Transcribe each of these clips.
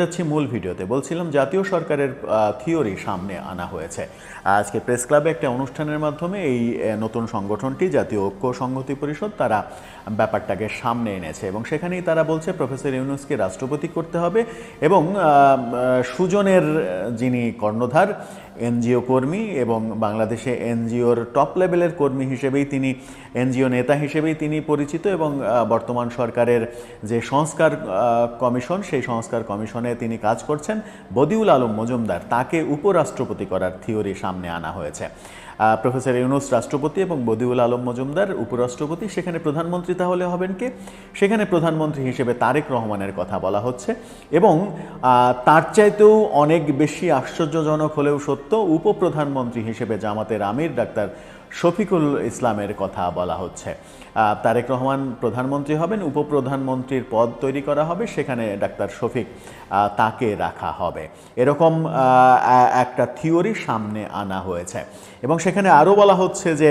যাচ্ছি মূল ভিডিওতে। বলছিলাম জাতীয় সরকারের থিওরি সামনে আনা হয়েছে। আজকে প্রেস ক্লাবে একটা অনুষ্ঠানের মাধ্যমে এই নতুন সংগঠনটি, জাতীয় ঐক্য সংহতি পরিষদ, তারা ব্যাপারটাকে সামনে এনেছে এবং সেখানেই তারা বলছে, প্রফেসর ইউনুসকে রাষ্ট্রপতি করতে হবে এবং সুজনের যিনি কর্ণধার এনজিও কর্মী এবং বাংলাদেশে এনজিওর টপ লেভেলের কর্মী হিসেবেই তিনি, এনজিও নেতা হিসেবেই তিনি পরিচিত এবং বর্তমান সরকারের যে সংস্কার কমিশন, সেই সংস্কার কমিশনে তিনি কাজ করছেন। বদিউল আলম মজুমদার, তাকে উপরাষ্ট্রপতি করার থিওরি সামনে আনা হয়েছে। প্রফেসর ইউনুস রাষ্ট্রপতি এবং বদিউল আলম মজুমদার উপরাষ্ট্রপতি, সেখানে প্রধানমন্ত্রী তাহলে হবেন কে? সেখানে প্রধানমন্ত্রী হিসেবে তারেক রহমানের কথা বলা হচ্ছে এবং তার চাইতেও অনেক বেশি আশ্চর্যজনক হলেও সত্য, উপপ্রধানমন্ত্রী হিসেবে জামাতের আমির ডাক্তার শফিকুল ইসলামের কথা বলা হচ্ছে। তারেক রহমান প্রধানমন্ত্রী হবেন, উপপ্রধানমন্ত্রীর পদ তৈরি করা হবে, সেখানে ডাক্তার শফিক তাকে রাখা হবে। এরকম একটা থিওরি সামনে আনা হয়েছে। এবং সেখানে আরও বলা হচ্ছে যে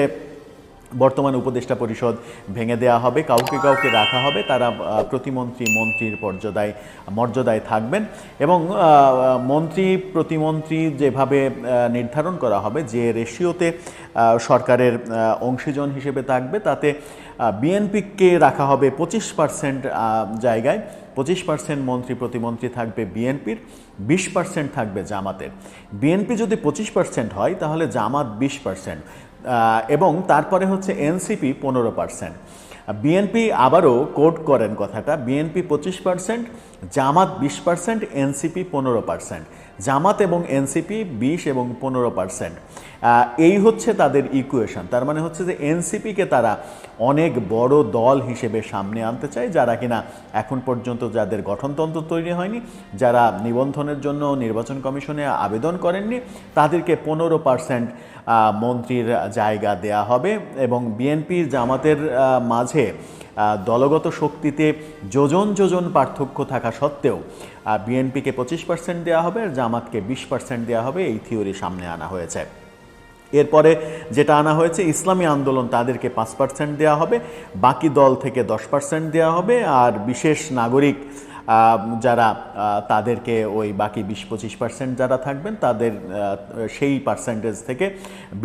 বর্তমান উপদেষ্টা পরিষদ ভেঙে দেওয়া হবে, কাউকে কাউকে রাখা হবে, তারা প্রতিমন্ত্রী মন্ত্রীর পর্যাদায় মর্যাদায় থাকবেন এবং মন্ত্রী, প্রতিমন্ত্রী যেভাবে নির্ধারণ করা হবে, যে রেশিওতে সরকারের অংশীজন হিসেবে থাকবে, তাতে বিএনপিকে রাখা হবে পঁচিশ পার্সেন্ট জায়গায়, পঁচিশ পার্সেন্ট মন্ত্রী, প্রতিমন্ত্রী থাকবে বিএনপির, বিশ পার্সেন্ট থাকবে জামাতের। বিএনপি যদি পঁচিশ পার্সেন্ট হয়, তাহলে জামাত বিশ পার্সেন্ট। এবং তারপরে হচ্ছে এনসিপি পনেরো পার্সেন্ট বিএনপি আবারও কোট করেন কথাটা। বিএনপি পঁচিশ পার্সেন্ট জামাত বিশ পার্সেন্ট এনসিপি পনেরো পার্সেন্ট জামাত এবং এনসিপি বিশ এবং পনেরো পার্সেন্ট। এই হচ্ছে তাদের ইকুয়েশন তার মানে হচ্ছে যে এনসিপিকে তারা অনেক বড় দল হিসেবে সামনে আনতে চায়, যারা কিনা এখন পর্যন্ত যাদের গঠনতন্ত্র তৈরি হয়নি, যারা নিবন্ধনের জন্য নির্বাচন কমিশনে আবেদন করেননি, তাদেরকে পনেরো পার্সেন্ট মন্ত্রীর জায়গা দেয়া হবে এবং বিএনপির জামাতের মাঝে দলগত শক্তিতে যোজন যোজন পার্থক্য থাকা সত্ত্বেও বিএনপিকে পঁচিশ পার্সেন্ট দেওয়া হবে আর জামাতকে বিশ পার্সেন্ট দেওয়া হবে, এই থিওরি সামনে আনা হয়েছে। এরপরে যেটা আনা হয়েছে, ইসলামী আন্দোলন তাদেরকে পাঁচ পার্সেন্ট দেওয়া হবে, বাকি দল থেকে দশ পার্সেন্ট দেওয়া হবে, আর বিশেষ নাগরিক যারা তাদেরকে ওই বাকি বিশ পঁচিশ পার্সেন্ট যারা থাকবেন, তাদের সেই পার্সেন্টেজ থেকে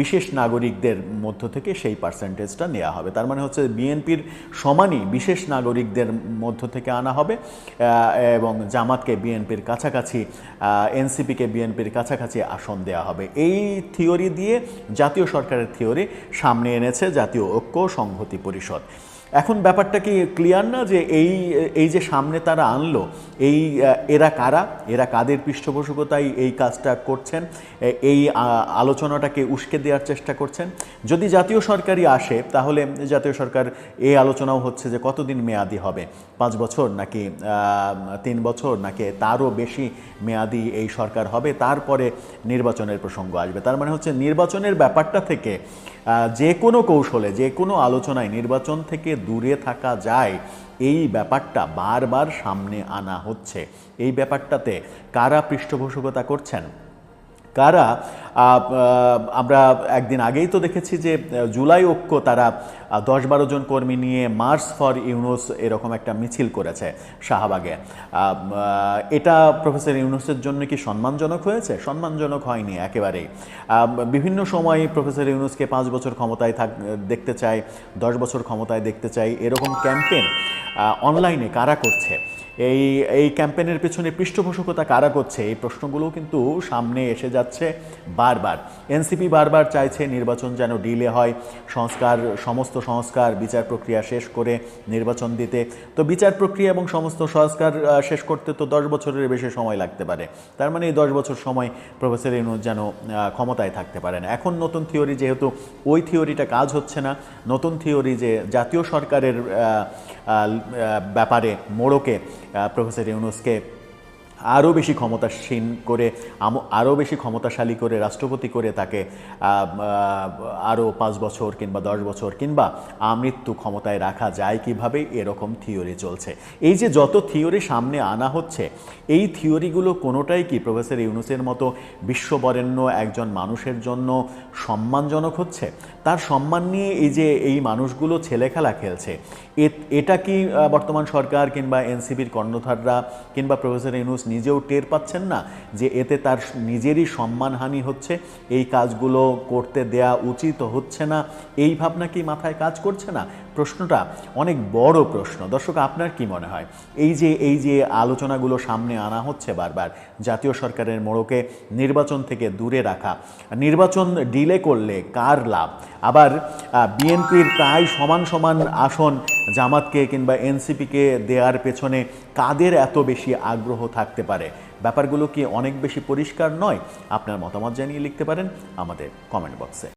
বিশেষ নাগরিকদের মধ্য থেকে সেই পার্সেন্টেজটা নেওয়া হবে। তার মানে হচ্ছে বিএনপির সমানই বিশেষ নাগরিকদের মধ্য থেকে আনা হবে এবং জামাতকে বিএনপির কাছাকাছি এনসিপিকে বিএনপির কাছাকাছি আসন দেওয়া হবে। এই থিওরি দিয়ে জাতীয় সরকারের থিওরি সামনে এনেছে জাতীয় ঐক্য সংহতি পরিষদ। এখন ব্যাপারটা কি ক্লিয়ার না যে এই এই যে সামনে তারা আনলো, এই এরা কারা? এরা কাদের পৃষ্ঠপোষকতায় এই কাজটা করছেন? এই আলোচনাটাকে উস্কে দেওয়ার চেষ্টা করছেন? যদি জাতীয় সরকারই আসে, তাহলে জাতীয় সরকার এই আলোচনাও হচ্ছে যে কতদিন মেয়াদি হবে? পাঁচ বছর নাকি তিন বছর নাকি তারও বেশি মেয়াদি এই সরকার হবে? তারপরে নির্বাচনের প্রসঙ্গ আসবে। তার মানে হচ্ছে নির্বাচনের ব্যাপারটা থেকে যে কোনো কৌশলে, যে কোনো আলোচনায় নির্বাচন থেকে দূরে থাকা যায় এই ব্যাপারটা বারবার সামনে আনা হচ্ছে। এই ব্যাপারটাতে কারা পৃষ্ঠপোষকতা করছেন? কারা? আমরা একদিন আগেই তো দেখেছি যে জুলাই ঐক্য তারা দশ বারো জন কর্মী নিয়ে মার্চ ফর ইউনুস এরকম একটা মিছিল করেছে শাহবাগে। এটা প্রফেসর ইউনুসের জন্য কি সম্মানজনক হয়েছে? সম্মানজনক হয়নি একেবারেই। বিভিন্ন সময় প্রফেসর ইউনুসকে পাঁচ বছর ক্ষমতায় থাক দেখতে চাই, দশ বছর ক্ষমতায় দেখতে চাই, এরকম ক্যাম্পেন অনলাইনে কারা করছে? এই এই ক্যাম্পেনের পেছনে পৃষ্ঠপোষকতা কারা করছে? এই প্রশ্নগুলোও কিন্তু সামনে এসে যাচ্ছে বারবার। এনসিপি বারবার চাইছে নির্বাচন যেন ডিলে হয়, সংস্কার, সমস্ত সংস্কার বিচার প্রক্রিয়া শেষ করে নির্বাচন দিতে। তো বিচার প্রক্রিয়া এবং সমস্ত সংস্কার শেষ করতে তো দশ বছরের বেশি সময় লাগতে পারে। তার মানে এই দশ বছর সময় প্রফেসর ইউনুস যেন ক্ষমতায় থাকতে পারেন। এখন নতুন থিওরি যেহেতু ওই থিওরিটা কাজ হচ্ছে না, নতুন থিওরি যে জাতীয় সরকারের ব্যাপারে মোড়কে আহ, প্রফেসর ইউনুসকে আরও বেশি ক্ষমতাসীন করে আরও বেশি ক্ষমতাশালী করে, রাষ্ট্রপতি করে তাকে আরও পাঁচ বছর কিংবা দশ বছর কিংবা আমৃত্যু ক্ষমতায় রাখা যায় কীভাবে? এরকম থিওরি চলছে। এই যে যত থিওরি সামনে আনা হচ্ছে, এই থিওরিগুলো কোনোটাই কি প্রফেসর ইউনুসের মতো বিশ্ববরেণ্য একজন মানুষের জন্য সম্মানজনক হচ্ছে? তার সম্মান নিয়ে এই যে এই মানুষগুলো ছেলেখেলা খেলছে এটা কি বর্তমান সরকার কিংবা এনসিপির কর্ণধাররা কিংবা প্রফেসর ইউনুস নিজেও টের পাচ্ছেন না যে এতে তার নিজেরই সম্মানহানি হচ্ছে। এই কাজগুলো করতে দেয়া উচিত হচ্ছে না। এই ভাবনা কি মাথায় কাজ করছে না? প্রশ্নটা অনেক বড় প্রশ্ন। দর্শক, আপনার কি মনে হয়? এই যে এই যে আলোচনাগুলো সামনে আনা হচ্ছে বারবার, জাতীয় সরকারের মোড়কে নির্বাচন থেকে দূরে রাখা, নির্বাচন ডিলে করলে কার লাভ? আবার বিএনপির প্রায় সমান সমান আসন জামাতকে কিংবা এনসিপিকে দেওয়ার পেছনে কাদের এত বেশি আগ্রহ থাকতে পারে। ব্যাপারগুলো কি অনেক বেশি পরিষ্কার নয়? আপনার মতামত জানিয়ে লিখতে পারেন আমাদের কমেন্ট বক্সে